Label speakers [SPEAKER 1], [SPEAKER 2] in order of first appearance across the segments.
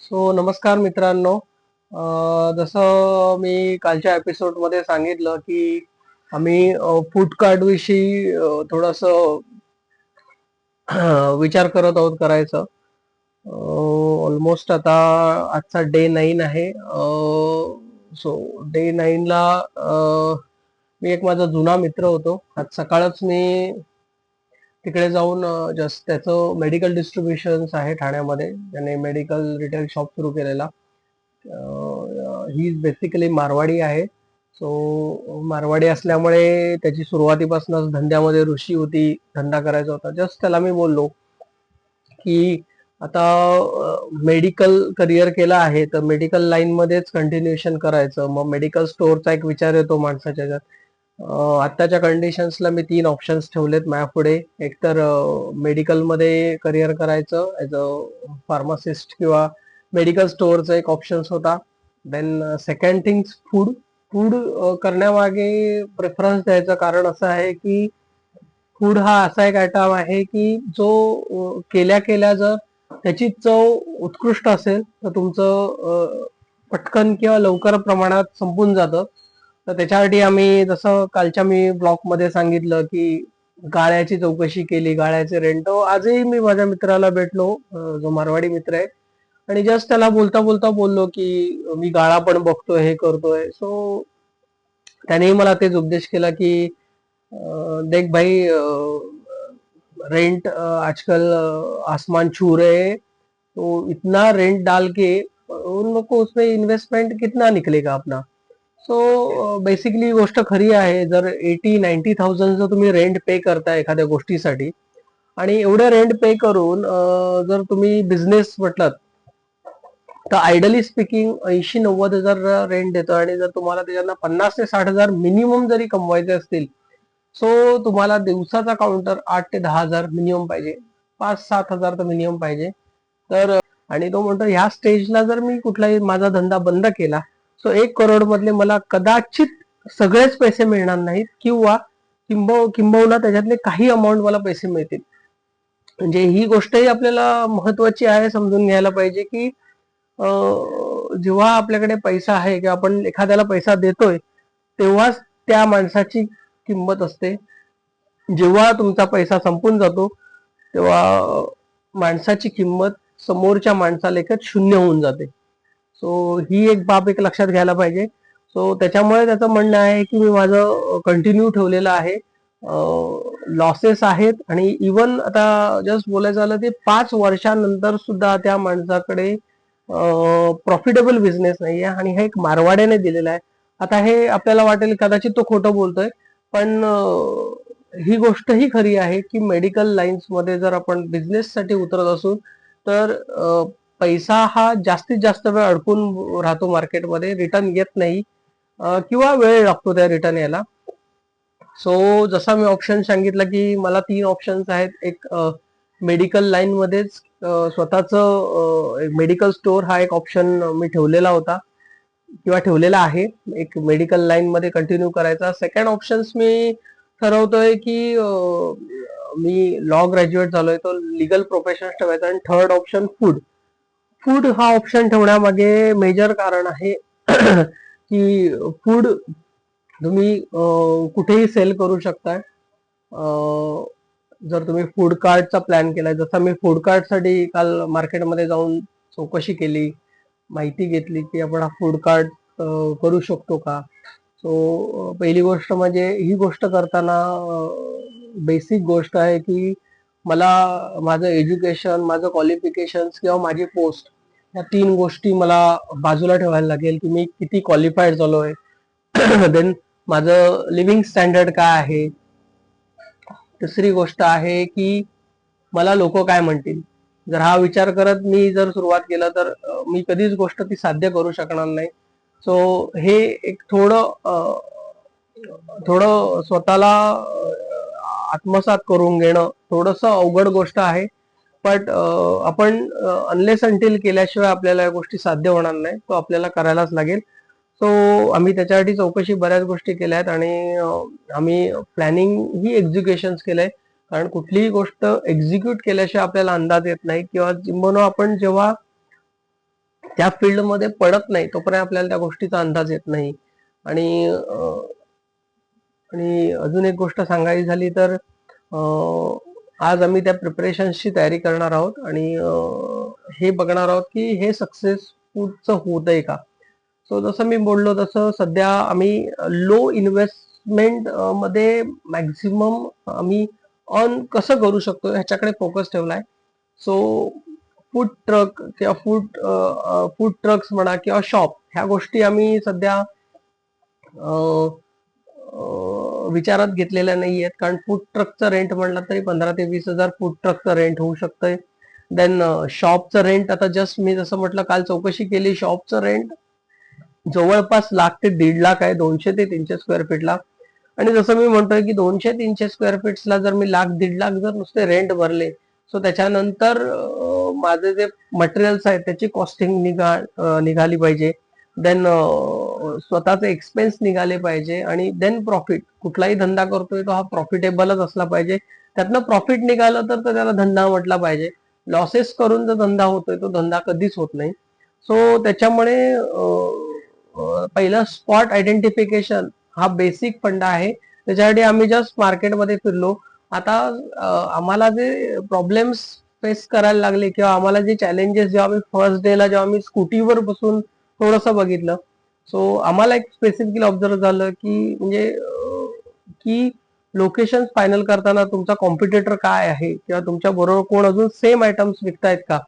[SPEAKER 1] So नमस्कार मित्रांनो. जसं मी कालच्या एपिसोडमध्ये सांगितलं की आम्ही फूड विषयी थोडस विचार करत आहोत करायचं. ऑलमोस्ट आता आजचा डे नाईन आहे. सो डे नाईनला मी एक माझा जुना मित्र होतो. आज सकाळच मी तिकडे जाऊन जस्ट त्याचं मेडिकल डिस्ट्रीब्युशन आहे ठाण्यामध्ये. त्याने मेडिकल रिटेल शॉप सुरू केलेला. ही बेसिकली मारवाडी आहे. सो मारवाडी असल्यामुळे त्याची सुरुवातीपासूनच धंद्यामध्ये ऋषी होती धंदा करायचा होता. जस्ट त्याला मी बोललो की आता मेडिकल करिअर केला आहे तर मेडिकल लाईन मध्येच कंटिन्युएशन करायचं. मग मेडिकल स्टोअरचा एक विचार येतो माणसाच्या ह्याच्यात. आत्ताच्या कंडिशन्सला मी तीन ऑप्शन्स ठेवलेत माझ्यापुढे. एक तर मेडिकलमध्ये करिअर करायचं ॲज अ फार्मासिस्ट किंवा मेडिकल स्टोअरचा एक ऑप्शन्स होता. Then second things food food करण्यामागे प्रेफरन्स द्यायचं कारण असं आहे की फूड हा असा एक आयटम आहे की जो केल्या केल्या जर त्याची चव उत्कृष्ट असेल तर तुमचं पटकन किंवा लवकर प्रमाणात संपून जातं. तर त्याच्यासाठी आम्ही जसं कालच्या मी ब्लॉकमध्ये सांगितलं की गाळ्याची चौकशी केली गाळ्याचे रेंट. आजही मी माझ्या मित्राला भेटलो जो मारवाडी मित्र आहे. आणि जस्ट त्याला बोलता बोलता बोललो की मी गाळा पण बघतोय हे करतोय. सो त्यानेही मला तेच उपदेश केला की देख भाई रेंट आजकल आसमान छू रहे तो इतना रेंट डाल के उन लोग को उसमें इन्वेस्टमेंट कितना निकलेगा अपना? सो बेसिकली गोष्ट खरी आहे. जर एटी नाईन्टी थाउजंड जर तुम्ही रेंट पे करताय एखाद्या गोष्टीसाठी आणि एवढं रेंट पे करून जर तुम्ही बिझनेस म्हटलात तर आयडली स्पीकिंग ऐंशी नव्वद हजार रेंट देतो आणि जर तुम्हाला त्याच्यातनं पन्नास ते साठ हजार मिनिमम जरी कमवायचे असतील सो तुम्हाला दिवसाचा काउंटर आठ ते दहा हजार मिनिमम पाहिजे. पाच सात हजार तर मिनिमम पाहिजे. तर आणि तो म्हणतो ह्या स्टेजला जर मी कुठलाही माझा धंदा बंद केला सो एक करोड मधले मला कदाचित सगळेच पैसे मिळणार नाहीत किंवा किंब किंबहुना त्याच्यातले काही अमाऊंट मला पैसे मिळतील. म्हणजे ही गोष्टही आपल्याला महत्वाची आहे समजून घ्यायला पाहिजे की जेव्हा आपल्याकडे पैसा आहे किंवा आपण एखाद्याला पैसा देतोय तेव्हाच त्या माणसाची किंमत असते. जेव्हा तुमचा पैसा संपून जातो तेव्हा माणसाची किंमत समोरच्या माणसाला एकच शून्य होऊन जाते. सो ही एक बाब एक लक्षात घ्यायला पाहिजे. सो त्याच्यामुळे त्याचं म्हणणं आहे की मी माझं कंटिन्यू ठेवलेलं आहे. लॉसेस आहेत आणि इवन आता जस्ट बोलायचं झालं ते पाच वर्षानंतर सुद्धा त्या माणसाकडे प्रॉफिटेबल बिझनेस नाही आहे आणि हे एक मारवाड्याने दिलेलं आहे. आता हे आपल्याला वाटेल कदाचित तो खोटं बोलतोय पण ही गोष्ट ही खरी आहे की मेडिकल लाईन्समध्ये जर आपण बिझनेससाठी उतरत असू तर पैसा हा जास्तीत जास्त वेळ अडकून राहतो मार्केटमध्ये रिटर्न येत नाही किंवा वेळ लागतो त्या रिटर्न यायला. सो जसा मी ऑप्शन सांगितलं की मला तीन ऑप्शन्स आहेत. एक मेडिकल लाईन मध्येच स्वतःच मेडिकल स्टोअर हा एक ऑप्शन मी ठेवलेला होता किंवा ठेवलेला आहे. एक मेडिकल लाईनमध्ये कंटिन्यू करायचा. सेकंड ऑप्शन्स मी ठरवतोय की मी लॉ ग्रॅज्युएट झालोय तो लिगल प्रोफेशन ठेवायचा. आणि थर्ड ऑप्शन फूड फूड हा ऑप्शन ठेवण्यामागे मेजर कारण आहे की फूड तुम्ही कुठेही सेल करू शकताय. जर तुम्ही फूड कार्टचा प्लॅन केलाय जसा मी फूड कार्टसाठी काल मार्केटमध्ये जाऊन चौकशी केली माहिती घेतली की आपण हा फूड कार्ट करू शकतो का? सो पहिली गोष्ट म्हणजे ही गोष्ट करताना बेसिक गोष्ट आहे की मला माझं एज्युकेशन माझं क्वालिफिकेशन किंवा माझी पोस्ट या तीन गोष्टी मला बाजूला ठेवायला लागेल की मी किती क्वालिफाईड झालो आहे देन माझं लिव्हिंग स्टँडर्ड काय आहे? तिसरी गोष्ट आहे की मला लोक काय म्हणतील? जर हा विचार करत मी जर सुरुवात केला तर मी कधीच गोष्ट ती साध्य करू शकणार नाही. सो हे एक थोडं थोडं स्वतःला आत्मसात करून घेणं थोडस अवघड गोष्ट आहे. बट आपण अनलेस अंटील केल्याशिवाय आपल्याला या गोष्टी साध्य होणार नाही. तो आपल्याला करायलाच लागेल. सो आम्ही त्याच्यासाठी चौकशी बऱ्याच गोष्टी केल्या आहेत आणि आम्ही प्लॅनिंग ही एक्झिक्युशन केलंय. कारण कुठलीही गोष्ट एक्झिक्यूट केल्याशिवाय आपल्याला अंदाज येत नाही किंवा जिंबनो आपण जेव्हा त्या फील्डमध्ये पडत नाही तोपर्यंत आपल्याला त्या गोष्टीचा अंदाज येत नाही. आणि आणि अजून एक गोष्ट सांगायची झाली तर आज आम्ही त्या प्रिपरेशन्सची तयारी करणार आहोत आणि हे बघणार आहोत की हे सक्सेसफुलचं होत आहे का? सो जसं मी बोललो तसं सध्या आम्ही लो इन्व्हेस्टमेंटमध्ये मॅक्झिमम आम्ही ऑन कसं करू शकतो ह्याच्याकडे फोकस ठेवलाय. सो फूड ट्रक किंवा फूड फूड ट्रक्स म्हणा किंवा शॉप ह्या गोष्टी आम्ही सध्या विचारात घेतलेल्या नाही आहेत कारण फूड ट्रकचं रेंट म्हणलं तरी पंधरा ते वीस हजार फूड ट्रकचं रेंट होऊ शकतंय. देन शॉपचं रेंट आता जस्ट मी जसं म्हटलं काल चौकशी केली. शॉपचं रेंट जवळपास लाख ते दीड लाख आहे. दोनशे ते तीनशे स्क्वेअर फीटला आणि जसं मी म्हणतोय की दोनशे तीनशे स्क्वेअर फीट्सला जर मी लाख दीड लाख जर नुसते रेंट भरले सो त्याच्यानंतर माझे जे मटेरियल्स आहेत त्याची कॉस्टिंग निघा निघाली पाहिजे. देन स्वतःचे एक्सपेन्स निघाले पाहिजे आणि देन प्रॉफिट कुठलाही धंदा करतोय तो हा प्रॉफिटेबलच असला पाहिजे. त्यातनं प्रॉफिट निघालं तर त्याला धंदा म्हटला पाहिजे. लॉसेस करून जो धंदा होतोय तो धंदा कधीच होत नाही. सो त्याच्यामुळे पहिलं स्पॉट आयडेंटिफिकेशन हा बेसिक फंडा आहे. त्याच्यासाठी आम्ही जस्ट मार्केटमध्ये फिरलो. आता आम्हाला जे प्रॉब्लेम्स फेस करायला लागले किंवा आम्हाला जे चॅलेंजेस जेव्हा आम्ही फर्स्ट डेला जेव्हा आम्ही स्कूटीवर बसून थोडंसं बघितलं सो आम्हाला एक स्पेसिफिकली ऑब्झर्व झालं की म्हणजे की लोकेशन फायनल करताना तुमचा कॉम्पिटिटर काय आहे? किंवा तुमच्या बरोबर कोण अजून सेम आयटम्स विकतायत का?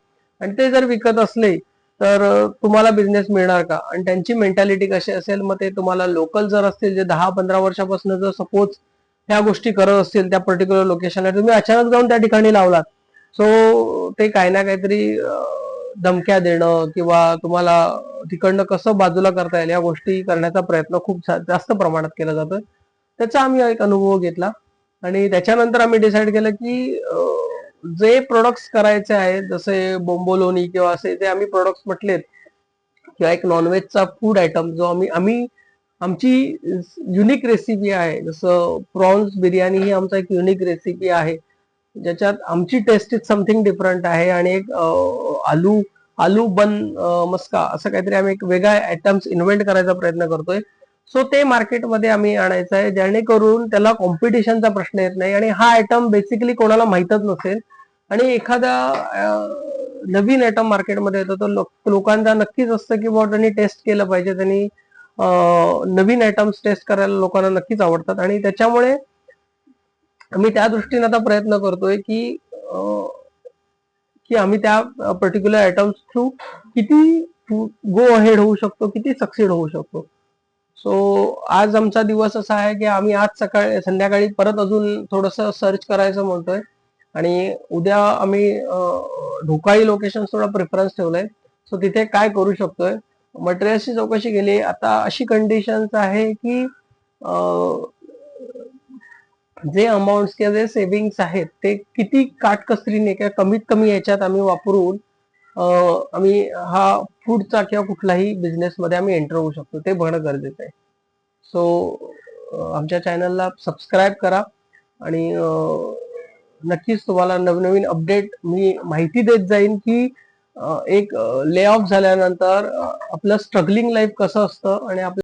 [SPEAKER 1] आणि ते जर विकत असले तर तुम्हाला बिझनेस मिळणार का? आणि त्यांची मेंटॅलिटी कशी असेल? मग ते तुम्हाला लोकल जर असतील जे दहा पंधरा वर्षापासून जर सपोज ह्या गोष्टी करत असतील त्या पर्टिक्युलर लोकेशनला तुम्ही अचानक जाऊन त्या ठिकाणी लावलात. सो ते काही ना काहीतरी धमक्या देणं किंवा तुम्हाला तिकडनं कसं बाजूला करता येईल या गोष्टी करण्याचा प्रयत्न खूप जास्त प्रमाणात केला जातो त्याचा आम्ही एक अनुभव घेतला. आणि त्याच्यानंतर आम्ही डिसाईड केलं की जे प्रोडक्ट्स करायचे आहेत जसे बोंबोलोनी किंवा असे जे आम्ही प्रोडक्ट्स म्हटलेत किंवा एक नॉनव्हेजचा फूड आयटम जो आम्ही आम्ही आमची युनिक रेसिपी आहे. जसं प्रॉन्स बिर्याणी ही आमचा एक युनिक रेसिपी आहे. ज्याच्यात आमची टेस्ट इज समथिंग डिफरंट आहे. आणि एक आलू आलू बन मस्का असं काहीतरी आम्ही एक वेगळा आयटम्स इन्व्हेंट करायचा प्रयत्न करतोय. सो ते मार्केटमध्ये आम्ही आणायचं आहे जेणेकरून त्याला कॉम्पिटिशनचा प्रश्न येत नाही. आणि हा आयटम बेसिकली कोणाला माहीतच नसेल. आणि एखादा नवीन आयटम मार्केटमध्ये येतो तर लोक- लोकांचा नक्कीच असतं की बुवा त्यांनी टेस्ट केलं पाहिजे. त्यांनी नवीन आयटम्स टेस्ट करायला लोकांना नक्कीच आवडतात. आणि त्याच्यामुळे आम्ही त्या दृष्टीने आता प्रयत्न करतोय की की आम्ही त्या पर्टिक्युलर आयटम्स थ्रू किती गो अहेड होऊ शकतो किती सक्सीड होऊ शकतो. सो आज आमचा दिवस असा आहे की आम्ही आज सकाळी संध्याकाळी परत अजून थोडस सर्च करायचं म्हणतोय. आणि उद्या आम्ही ढोकाळी लोकेशन थोडा प्रेफरन्स ठेवलाय. सो तिथे काय करू शकतोय? मटेरियलची चौकशी केली. आता अशी कंडिशन्स आहे की जे अमाऊंट किंवा जे सेव्हिंग्स आहेत ते किती काटकसरीने किंवा कमीत कमी याच्यात आम्ही वापरून आम्ही हा फूडचा किंवा कुठलाही बिझनेस मध्ये आम्ही एंटर होऊ शकतो. ते बघणं गरजेचं आहे. सो आमच्या चॅनलला सबस्क्राईब करा आणि नक्कीच तुम्हाला नवनवीन अपडेट मी माहिती देत जाईन की एक ले ऑफ झाल्यानंतर आपलं स्ट्रगलिंग लाईफ कसं असतं आणि आपलं